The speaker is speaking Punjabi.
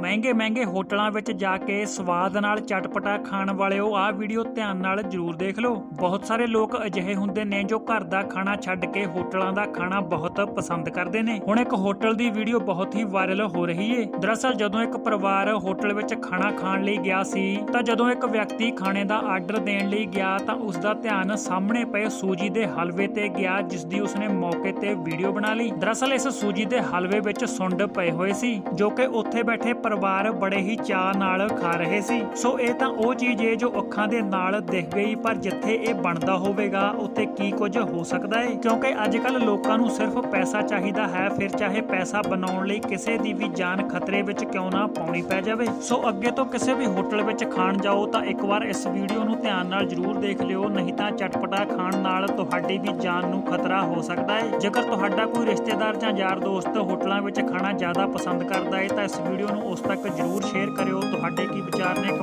ਮਹਿੰਗੇ ਮਹਿੰਗੇ ਹੋਟਲਾਂ ਵਿੱਚ ਜਾ ਕੇ ਸਵਾਦ ਨਾਲ ਚਟਪਟਾ ਖਾਣ ਵਾਲਿਓ, ਆਹ ਵੀਡੀਓ ਧਿਆਨ ਨਾਲ ਜਰੂਰ ਦੇਖ ਲਓ। ਬਹੁਤ ਸਾਰੇ ਲੋਕ ਅਜਿਹੇ ਹੁੰਦੇ ਨੇ ਜੋ ਘਰ ਦਾ ਖਾਣਾ ਛੱਡ ਕੇ ਹੋਟਲਾਂ ਦਾ ਖਾਣਾ ਬਹੁਤ ਪਸੰਦ ਕਰਦੇ ਨੇ। ਹੁਣ ਇੱਕ ਹੋਟਲ ਦੀ ਵੀਡੀਓ ਬਹੁਤ ਹੀ ਵਾਇਰਲ ਹੋ ਰਹੀ ਏ। ਦਰਅਸਲ ਜਦੋਂ ਇੱਕ ਪਰਿਵਾਰ ਹੋਟਲ ਵਿੱਚ ਖਾਣਾ ਖਾਣ ਲਈ ਗਿਆ ਸੀ, ਤਾਂ ਜਦੋਂ ਇੱਕ ਵਿਅਕਤੀ ਖਾਣੇ ਦਾ ਆਰਡਰ ਦੇਣ ਲਈ ਗਿਆ, ਤਾਂ ਉਸ ਦਾ ਧਿਆਨ ਸਾਹਮਣੇ ਪਏ ਸੂਜੀ ਦੇ ਹਲਵੇ ਤੇ ਗਿਆ ਜਿਸ ਦੀ ਉਸਨੇ ਮੌਕੇ ਤੇ ਵੀਡੀਓ ਬਣਾ ਲਈ। ਦਰਅਸਲ ਇਸ ਸੂਜੀ ਦੇ ਹਲਵੇ ਵਿੱਚ ਸੁੰਡ ਪਏ ਹੋਏ ਸੀ, ਜੋ ਕਿ ਉੱਥੇ ਬੈਠੇ ਪਰਿਵਾਰ ਬੜੇ ਹੀ ਚਾਅ ਨਾਲ ਖਾ ਰਹੇ ਸੀ। ਸੋ ਇਹ ਤਾਂ ਉਹ ਚੀਜ਼ ਏ ਜੋ ਅੱਖਾਂ ਦੇ ਨਾਲ ਦਿਖ ਗਈ, ਪਰ ਜਿੱਥੇ ਇਹ ਬਣਦਾ ਹੋਵੇਗਾ, ਉੱਥੇ ਕੀ ਕੁਝ ਹੋ ਸਕਦਾ ਏ? ਕਿਉਂਕਿ ਅੱਜ ਕੱਲ ਲੋਕਾਂ ਨੂੰ ਸਿਰਫ ਪੈਸਾ ਚਾਹੀਦਾ ਹੈ, ਫਿਰ ਚਾਹੇ ਪੈਸਾ ਬਣਾਉਣ ਲਈ ਕਿਸੇ ਦੀ ਵੀ ਜਾਨ ਖਤਰੇ ਵਿੱਚ ਕਿਉਂ ਨਾ ਪਾਉਣੀ ਪੈ ਜਾਵੇ। ਸੋ ਅੱਗੇ ਤੋਂ ਕਿਸੇ ਵੀ ਹੋਟਲ ਵਿੱਚ ਖਾਣ ਜਾਓ ਤਾਂ ਇੱਕ ਵਾਰ ਇਸ ਵੀਡੀਓ ਨੂੰ ਧਿਆਨ ਨਾਲ ਜ਼ਰੂਰ ਦੇਖ ਲਿਓ, ਨਹੀਂ ਤਾਂ ਚਟਪਟਾ ਖਾਣ ਨਾਲ ਤੁਹਾਡੀ ਵੀ ਜਾਨ ਨੂੰ ਖਤਰਾ ਹੋ ਸਕਦਾ ਹੈ ਜੇਕਰ ਤੁਹਾਡਾ ਕੋਈ ਰਿਸ਼ਤੇਦਾਰ ਜਾਂ ਯਾਰ ਦੋਸਤ ਹੋਟਲਾਂ ਵਿੱਚ ਖਾਣਾ ਜ਼ਿਆਦਾ ਪਸੰਦ ਕਰਦਾ ਹੈ ਤਾਂ ਇਸ ਵੀਡੀਓ ਨੂੰ ਉਸ ਤੱਕ ਜ਼ਰੂਰ ਸ਼ੇਅਰ ਕਰਿਓ ਤੁਹਾਡੇ ਕੀ ਵਿਚਾਰ ਨੇ।